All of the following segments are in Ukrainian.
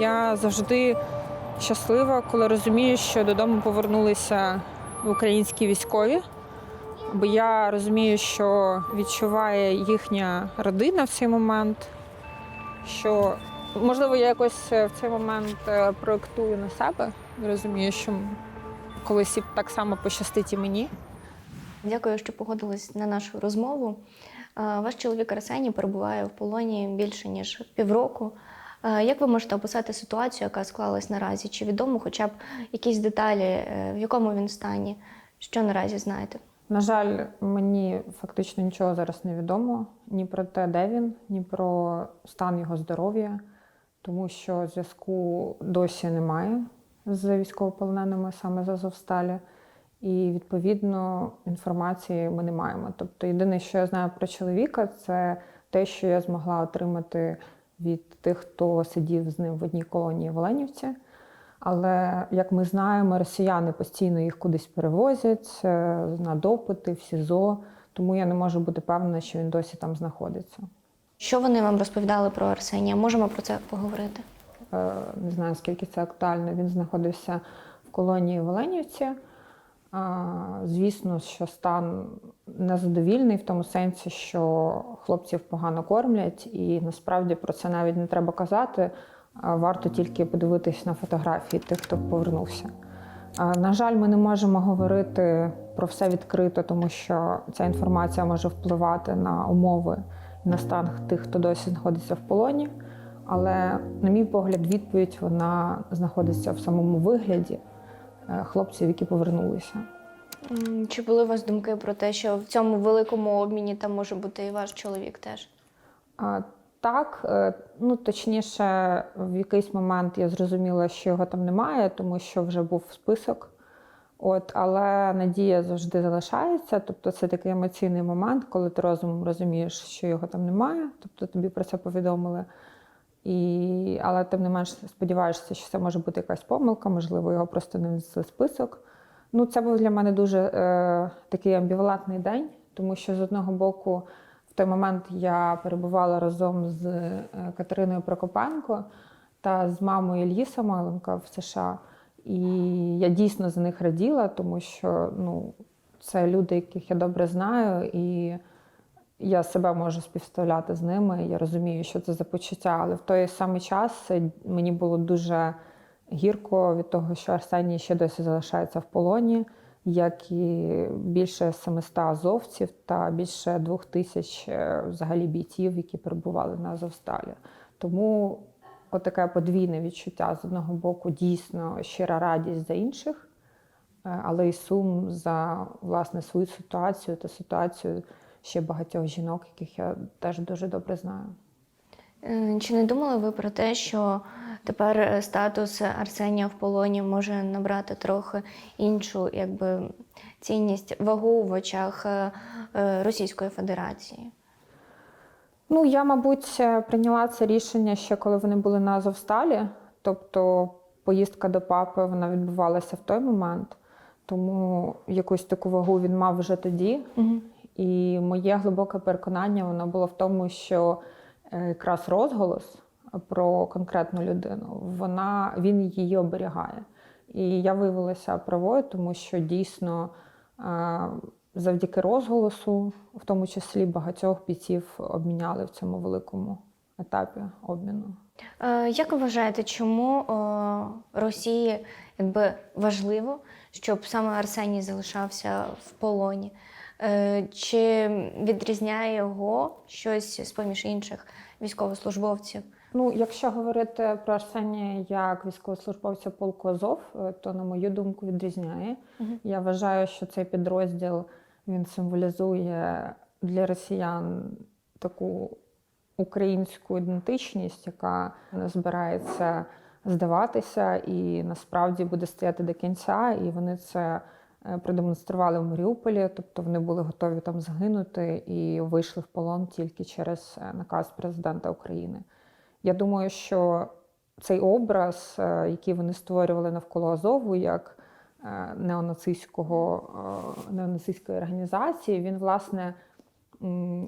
Я завжди щаслива, коли розумію, що додому повернулися українські військові. Бо я розумію, що відчуває їхня родина в цей момент, що можливо я якось е, в цей момент е, проєктую на себе. Розумію, що колись так само пощастить і мені. Дякую, що погодились на нашу розмову. Е, Ваш чоловік Арсеній перебуває в полоні більше ніж півроку. Е, Як ви можете описати ситуацію, яка склалась наразі? Чи відомо хоча б якісь деталі, е, в якому він стані? Що наразі знаєте? На жаль, мені фактично нічого зараз не відомо ні про те, де він, ні про стан його здоров'я, тому що зв'язку досі немає з військовополоненими саме з Азовсталі. І відповідно інформації ми не маємо. Тобто, єдине, що я знаю про чоловіка, це те, що я змогла отримати від тих, хто сидів з ним в одній колонії в Оленівці. Але як ми знаємо, росіяни постійно їх кудись перевозять е, на допити в СІЗО, тому я не можу бути певна, що він досі там знаходиться. Що вони вам розповідали про Арсенія? Можемо про це поговорити? Е, Не знаю, скільки це актуально. Він знаходився в колонії в Оленівці. Звісно, що стан незадовільний в тому сенсі, що хлопців погано кормлять, і насправді про це навіть не треба казати. Варто тільки подивитись на фотографії тих, хто повернувся. На жаль, ми не можемо говорити про все відкрито, тому що ця інформація може впливати на умови і на стан тих, хто досі знаходиться в полоні. Але, на мій погляд, відповідь вона знаходиться в самому вигляді хлопців, які повернулися. Чи були у вас думки про те, що в цьому великому обміні там може бути і ваш чоловік теж? А, Так, е, ну точніше, в якийсь момент я зрозуміла, що його там немає, тому що вже був список. От, але надія завжди залишається. Тобто це такий емоційний момент, коли ти розумом розумієш, що його там немає, тобто тобі про це повідомили. І, але тим не менш сподіваєшся, що це може бути якась помилка, можливо, його просто не внесли в список. Ну, це був для мене дуже е, такий амбівалентний день, тому що з одного боку, в той момент я перебувала разом з е, Катериною Прокопенко та з мамою Ільї Самойленка в США. І я дійсно за них раділа, тому що ну, це люди, яких я добре знаю, і я себе можу співставляти з ними. Я розумію, що це за почуття, але в той самий час е, мені було дуже гірко від того, що Арсеній ще досі залишається в полоні, як і більше 700 азовців та більше двох тисяч е, взагалі бійців, які перебували на Азовсталі. Тому отаке подвійне відчуття з одного боку дійсно щира радість за інших, е, але й сум за власне свою ситуацію та ситуацію ще багатьох жінок, яких я теж дуже добре знаю. Е, Чи не думали ви про те, що тепер е, статус Арсенія в полоні може набрати трохи іншу якби, цінність вагу в очах е, Російської Федерації? Ну, я, мабуть, прийняла це рішення ще коли вони були на Азовсталі. Тобто поїздка до папи вона відбувалася в той момент, тому якусь таку вагу він мав вже тоді. І моє глибоке переконання воно було в тому, що е, якраз розголос про конкретну людину, вона, він її оберігає. І я виявилася правою, тому що дійсно е, завдяки розголосу, в тому числі багатьох бійців обміняли в цьому великому етапі обміну. Е, Як ви вважаєте, чому Росії якби, важливо, щоб саме Арсеній залишався в полоні? Е, Чи відрізняє його щось з поміж інших військовослужбовців? Ну, якщо говорити про Арсенія як військовослужбовця полку Азов, е, то на мою думку відрізняє. Я вважаю, що цей підрозділ він символізує для росіян таку українську ідентичність, яка не збирається здаватися і насправді буде стояти до кінця. І вони це продемонстрували в Маріуполі, тобто вони були готові там загинути і вийшли в полон тільки через е, наказ президента України. Я думаю, що цей образ, е, який вони створювали навколо Азову, як е, неонацистського, е, неонацистської організації, він, власне,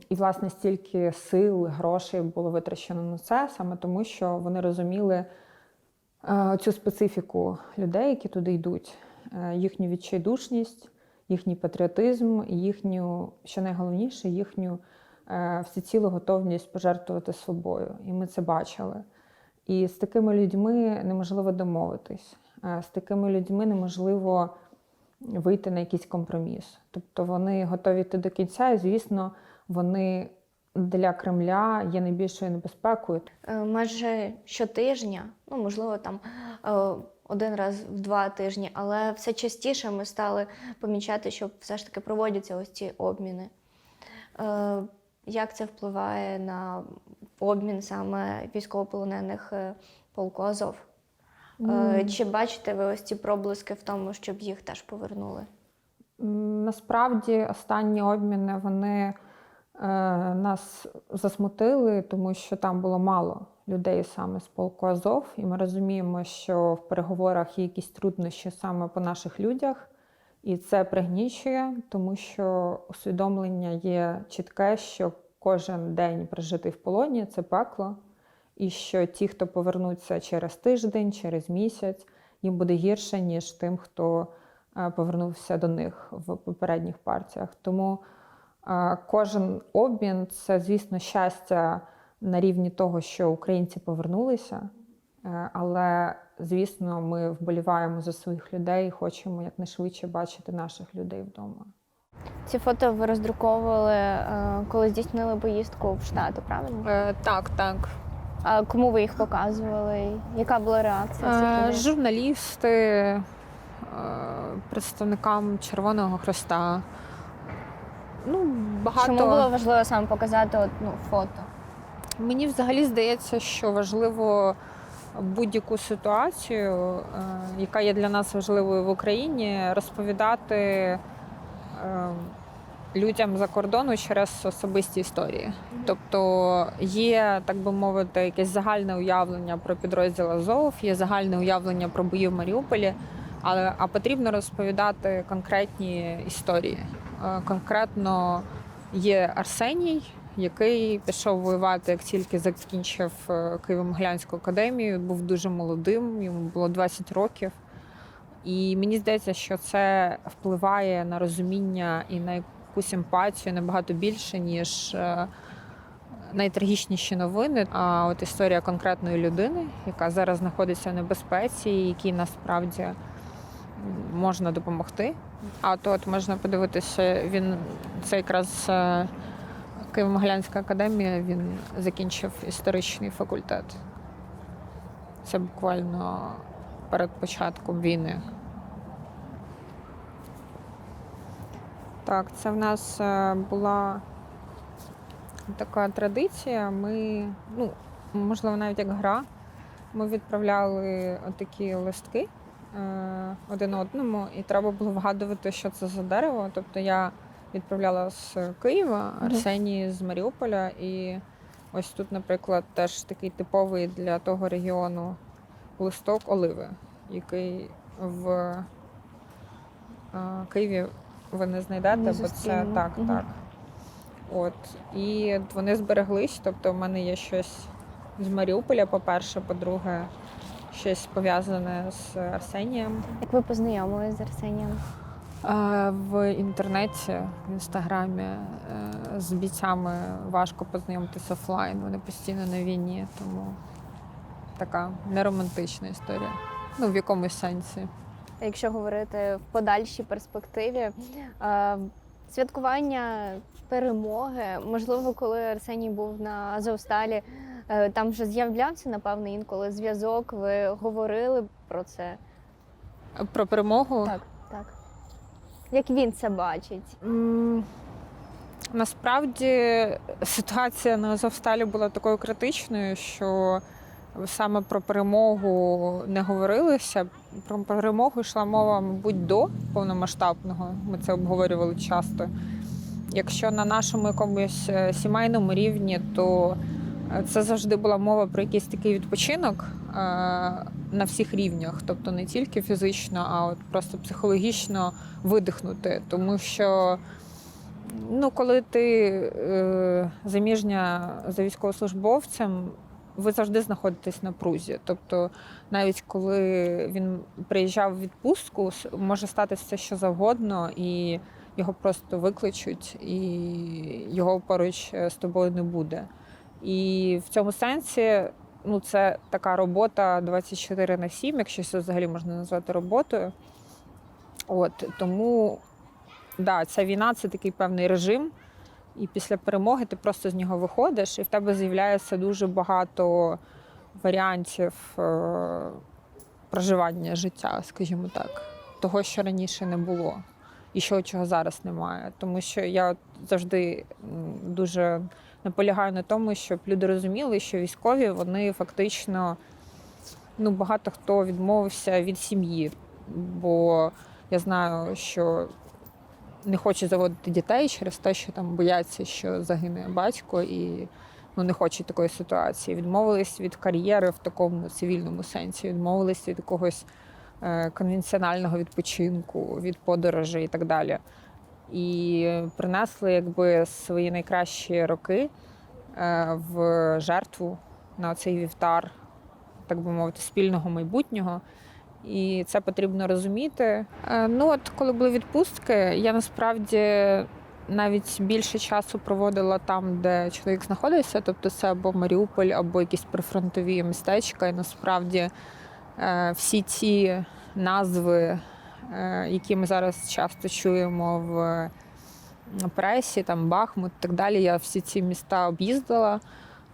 і власне стільки сил, грошей було витрачено на це, саме тому, що вони розуміли е, цю специфіку людей, які туди йдуть, е, їхню відчайдушність, їхній патріотизм, їхню, що найголовніше, їхню е, всецілу готовність пожертвувати собою. І ми це бачили. І з такими людьми неможливо домовитись. Е, З такими людьми неможливо вийти на якийсь компроміс. Тобто вони готові йти до кінця, і звісно, вони для Кремля є найбільшою небезпекою. Е, Майже щотижня, ну можливо, там е, один раз в два тижні, але все частіше ми стали помічати, що все ж таки проводяться ось ці обміни. Е, Як це впливає на обмін саме військовополонених е, полку Е, Чи бачите ви ось ці проблиски в тому, щоб їх теж повернули? Насправді останні обміни вони е, нас засмутили, тому що там було мало людей саме з полку Азов, і ми розуміємо, що в переговорах є якісь труднощі саме по наших людях, і це пригнічує, тому що усвідомлення є чітке, що кожен день прожитий в полоні це пекло, і що ті, хто повернуться через тиждень, через місяць, їм буде гірше, ніж тим, хто е, повернувся до них в попередніх партіях. Тому е, кожен обмін це, звісно, щастя на рівні того, що українці повернулися. Е, Але, звісно, ми вболіваємо за своїх людей і хочемо якнайшвидше бачити наших людей вдома. Ці фото ви роздруковували, е, коли здійснили поїздку в Штати, правильно? Е, так, так. А кому ви їх показували? Яка була реакція Е, журналісти, е, представникам Червоного Хреста. Ну, багато... Чому було важливо саме показати от, ну, фото? Мені взагалі здається, що важливо будь-яку ситуацію, е, яка є для нас важливою в Україні, розповідати е, людям за кордону через особисті історії. Тобто є, так би мовити, якесь загальне уявлення про підрозділ Азов, є загальне уявлення про бої в Маріуполі, але а потрібно розповідати конкретні історії. Е, Конкретно є Арсеній, який пішов воювати, як тільки закінчив е, Києво-Могилянську академію, був дуже молодим, йому було 20 років. І мені здається, що це впливає на розуміння і на якусь емпатію набагато більше, ніж е, найтрагічніші новини. А от історія конкретної людини, яка зараз знаходиться в небезпеці, якій насправді можна допомогти. А то от можна подивитися, він це якраз е, Києво-Могилянська академія, він закінчив історичний факультет. Це буквально перед початком війни. Так, це в нас е, була така традиція. Ми, ну, можливо, навіть як гра, ми відправляли такі листки е, один одному, і треба було вгадувати, що це за дерево. Тобто я відправляла з Києва, Мгм. Арсеній з Маріуполя. І ось тут, наприклад, теж такий типовий для того регіону листок оливи, який в е, Києві ви не знайдете, Не бо це так, Мгм. так. От. І вони збереглись. Тобто, в мене є щось з Маріуполя, по-перше, по-друге, щось пов'язане з Арсенієм. Як ви познайомились з Арсенієм? Е, В інтернеті, в інстаграмі е, з бійцями важко познайомитися офлайн. Вони постійно на війні, тому така неромантична історія. Ну, в якомусь сенсі. Якщо говорити в подальшій перспективі, е, святкування перемоги, можливо, коли Арсеній був на Азовсталі, там вже з'являвся, напевно, інколи зв'язок. Ви говорили про це. Про перемогу. Так, так. Як він це бачить? Насправді ситуація на Азовсталі була такою критичною, що саме про перемогу не говорилося. Про перемогу йшла мова, мабуть, до повномасштабного. Ми це обговорювали часто. Якщо на нашому якомусь е, сімейному рівні, то це завжди була мова про якийсь такий відпочинок е, на всіх рівнях, тобто не тільки фізично, а от просто психологічно видихнути. Тому що ну, коли ти е, заміжня за військовослужбовцем, ви завжди знаходитесь на прузі. Тобто, навіть коли він приїжджав в відпустку, може статися все, що завгодно, і його просто викличуть, і його поруч е, з тобою не буде. І в цьому сенсі ну, це така робота 24 на 7, якщо це взагалі можна назвати роботою. От, тому да, ця війна це такий певний режим. І після перемоги ти просто з нього виходиш, і в тебе з'являється дуже багато варіантів е, проживання життя, скажімо так, того, що раніше не було, і що чого зараз немає. Тому що я завжди дуже наполягаю на тому, щоб люди розуміли, що військові вони фактично ну, багато хто відмовився від сім'ї, бо я знаю, що не хоче заводити дітей через те, що там бояться, що загине батько, і ну, не хочуть такої ситуації. Відмовились від кар'єри в такому цивільному сенсі, відмовились від якогось е, конвенціонального відпочинку, від подорожей і так далі. І принесли якби свої найкращі роки е, в жертву на цей вівтар, так би мовити, спільного майбутнього. І це потрібно розуміти. Е, Ну, от коли були відпустки, я насправді навіть більше часу проводила там, де чоловік знаходився, тобто це або Маріуполь, або якісь прифронтові містечка. І насправді е, всі ті назви, які ми зараз часто чуємо в пресі, там Бахмут і так далі, я всі ці міста об'їздила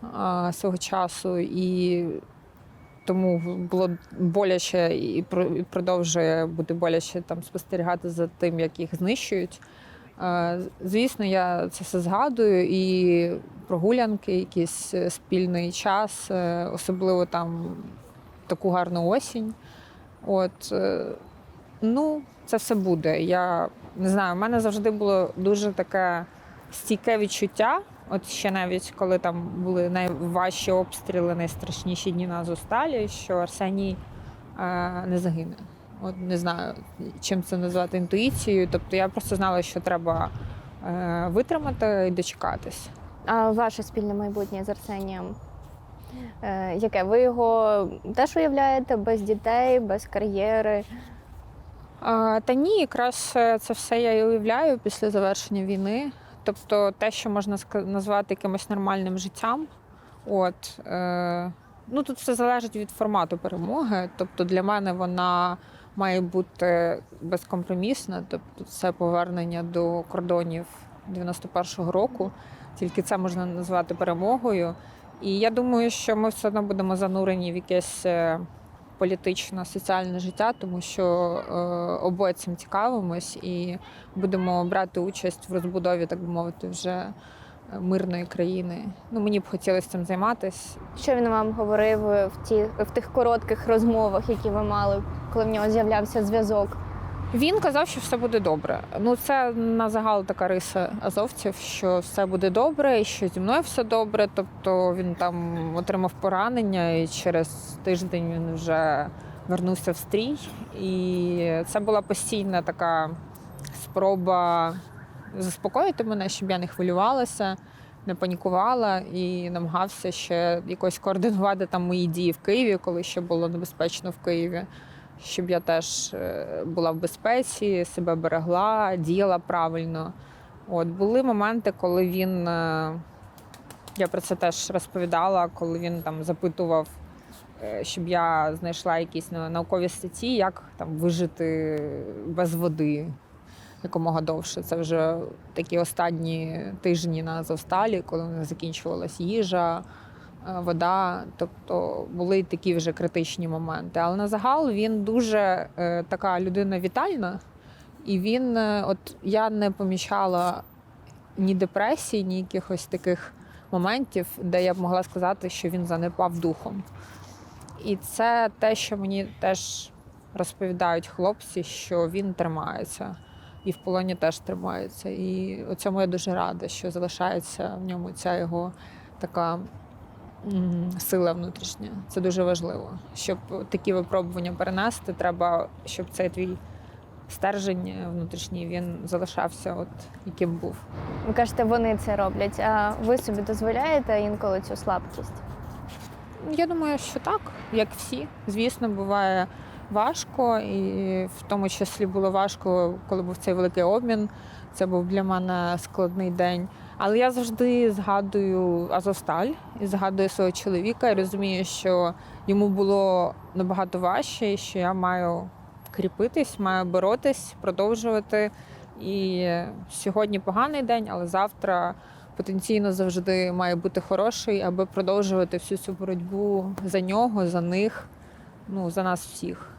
е, свого часу. І тому було боляче і продовжує бути боляче там спостерігати за тим, як їх знищують. Е, Звісно, я це все згадую, і прогулянки, якийсь е, спільний час, е, особливо там таку гарну осінь. От, е, ну, це все буде. Я не знаю, в мене завжди було дуже таке стійке відчуття. От ще навіть коли там були найважчі обстріли, найстрашніші дні на Азовсталі, що Арсеній е, не загине. От не знаю, чим це назвати інтуїцією. Тобто я просто знала, що треба е, витримати і дочекатись. А ваше спільне майбутнє з Арсенієм? Е, яке? Ви його теж уявляєте без дітей, без кар'єри? Та ні, якраз е, це все я і уявляю після завершення війни. Тобто те, що можна назвати якимось нормальним життям. От, е, ну, тут все залежить від формату перемоги. Тобто для мене вона має бути безкомпромісна, тобто це повернення до кордонів 91-го року. Тільки це можна назвати перемогою. І я думаю, що ми все одно будемо занурені в якесь е, політично-соціальне життя, тому що е, обоє цим цікавимось і будемо брати участь в розбудові, так би мовити, вже е, мирної країни. Ну, мені б хотілося цим займатися. Що він вам говорив в, ті, в тих коротких розмовах, які ви мали, коли в нього з'являвся зв'язок? Він казав, що все буде добре. Ну, це на загал така риса азовців, що все буде добре, що зі мною все добре. Тобто він там отримав поранення, і через тиждень він вже вернувся в стрій. І це була постійна така спроба заспокоїти мене, щоб я не хвилювалася, не панікувала і намагався ще якось координувати там мої дії в Києві, коли ще було небезпечно в Києві щоб я теж е, була в безпеці, себе берегла, діяла правильно. От були моменти, коли він е, я про це теж розповідала, коли він там запитував, е, щоб я знайшла якісь на- наукові статті, як там вижити без води якомога довше. Це вже такі останні тижні на Азовсталі, коли нас закінчувалась їжа вода. Тобто були такі вже критичні моменти. Але на загал він дуже е, така людина вітальна, і він, е, от я не помічала ні депресії, ні якихось таких моментів, де я б могла сказати, що він занепав духом. І це те, що мені теж розповідають хлопці, що він тримається. І в полоні теж тримається. І цьому я дуже рада, що залишається в ньому ця його така сила внутрішня. Це дуже важливо. Щоб такі випробування перенести, треба, щоб цей твій стержень внутрішній він залишався, от яким був. Ви кажете, вони це роблять, а ви собі дозволяєте інколи цю слабкість? Я думаю, що так, як всі. Звісно, буває важко, і в тому числі було важко, коли був цей великий обмін. Це був для мене складний день. Але я завжди згадую Азовсталь і згадую свого чоловіка і розумію, що йому було набагато важче, і що я маю кріпитись, маю боротись, продовжувати. І сьогодні поганий день, але завтра потенційно завжди має бути хороший, аби продовжувати всю цю боротьбу за нього, за них, ну за нас всіх.